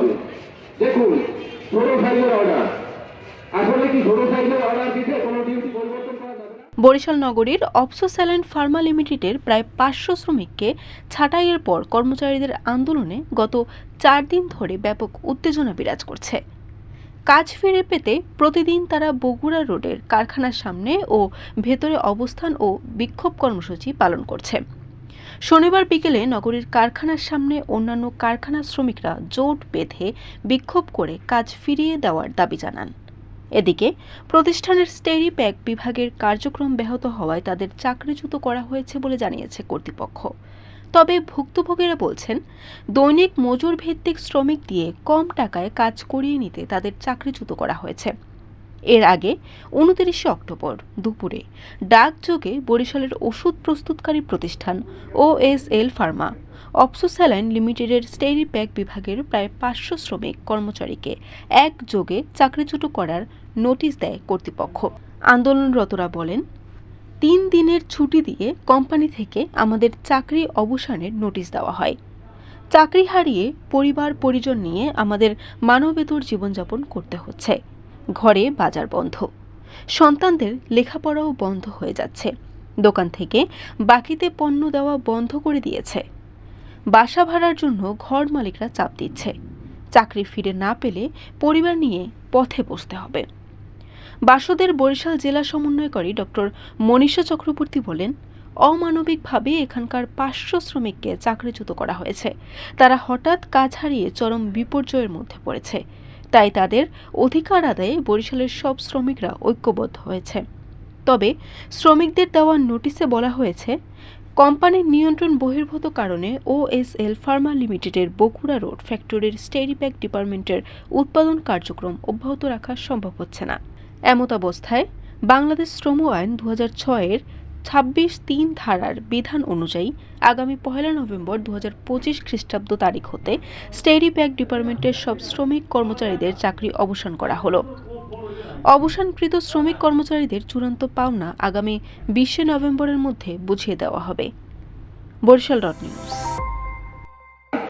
হবে। দেখুন ছোট সাইজের অর্ডার আসলে কি সাইজের অর্ডার দিতে কোনো ডিউটি পরিবর্তন বরিশাল নগরীর অপসোস্যালাইন ফার্মা লিমিটেডের প্রায় পাঁচশো শ্রমিককে ছাঁটাইয়ের পর কর্মচারীদের আন্দোলনে গত চার দিন ধরে ব্যাপক উত্তেজনা বিরাজ করছে। কাজ ফিরে পেতে প্রতিদিন তারা বগুড়া রোডের কারখানার সামনে ও ভেতরে অবস্থান ও বিক্ষোভ কর্মসূচি পালন করছে। শনিবার বিকেলে নগরীর কারখানার সামনে অন্যান্য কারখানার শ্রমিকরা জোট বেঁধে বিক্ষোভ করে কাজ ফিরিয়ে দেওয়ার দাবি জানান। এদিকে প্রতিষ্ঠানের স্টেরি প্যাক বিভাগের কার্যক্রম ব্যাহত হওয়ায় তাদের চাকরিচ্যুত করা হয়েছে বলে জানিয়েছে কর্তৃপক্ষ। তবে ভুক্তভোগীরা বলছেন, দৈনিক মজুর ভিত্তিক শ্রমিক দিয়ে কম টাকায় কাজ করিয়ে নিতে তাদের চাকরিচ্যুত করা হয়েছে। এর আগে উনতিরিশে অক্টোবর দুপুরে ডাকযোগে বরিশালের ওষুধ প্রস্তুতকারী প্রতিষ্ঠান ওএসএল ফার্মা অপসোস্যালাইন লিমিটেডের স্টেরি প্যাক বিভাগের প্রায় পাঁচশো শ্রমিক কর্মচারীকে একযোগে চাকরিচ্যুত করার নোটিশ দেয় কর্তৃপক্ষ। আন্দোলনরতরা বলেন, তিন দিনের ছুটি দিয়ে কোম্পানি থেকে আমাদের চাকরি অবসানের নোটিশ দেওয়া হয়। চাকরি হারিয়ে পরিবার পরিজন নিয়ে আমাদের মানবেতর জীবনযাপন করতে হচ্ছে। ঘরে বাজার বন্ধ। সন্তানদের লেখাপড়াও বন্ধ হয়ে যাচ্ছে। দোকান থেকে বাকিতে পণ্য দেওয়া বন্ধ করে দিয়েছে। বাসা ভাড়ার জন্য ঘর মালিকরা চাপ দিচ্ছে। চাকরি ফিরে না পেলে পরিবার নিয়ে পথে বসতে হবে। বাসদের বরিশাল জেলা সমন্বয়কারী ডক্টর মনীষা চক্রবর্তী বলেন, অমানবিকভাবে এখানকার পাঁচশো শ্রমিককে চাকরিচ্যুত করা হয়েছে। তারা হঠাৎ কাজ হারিয়ে চরম বিপর্যয়ের মধ্যে পড়েছে। তাই তাদের অধিকার আদায়ে বরিশালের সব শ্রমিকরা ঐক্যবদ্ধ হয়েছে। তবে শ্রমিকদের দেওয়া নোটিশে বলা হয়েছে, কোম্পানির নিয়ন্ত্রণ বহির্ভূত কারণে ওএসএল ফার্মা লিমিটেডের বগুড়া রোড ফ্যাক্টরির স্টেরিপ্যাক ডিপার্টমেন্টের উৎপাদন কার্যক্রম অব্যাহত রাখা সম্ভব হচ্ছে না। এমত অবস্থায় বাংলাদেশ শ্রম আইন দু ছয়ের ছাব্বিশ তিন ধারার বিধান অনুযায়ী আগামী পহেলা নভেম্বর দু হাজার পঁচিশ খ্রিস্টাব্দ তারিখ হতে স্টেডি ব্যাগ ডিপার্টমেন্টের সব শ্রমিক কর্মচারীদের চাকরি অবসান করা হলো। অবসানকৃত শ্রমিক কর্মচারীদের চূড়ান্ত পাওনা আগামী বিশে নভেম্বরের মধ্যে বুঝিয়ে দেওয়া হবে। Barishal dot news.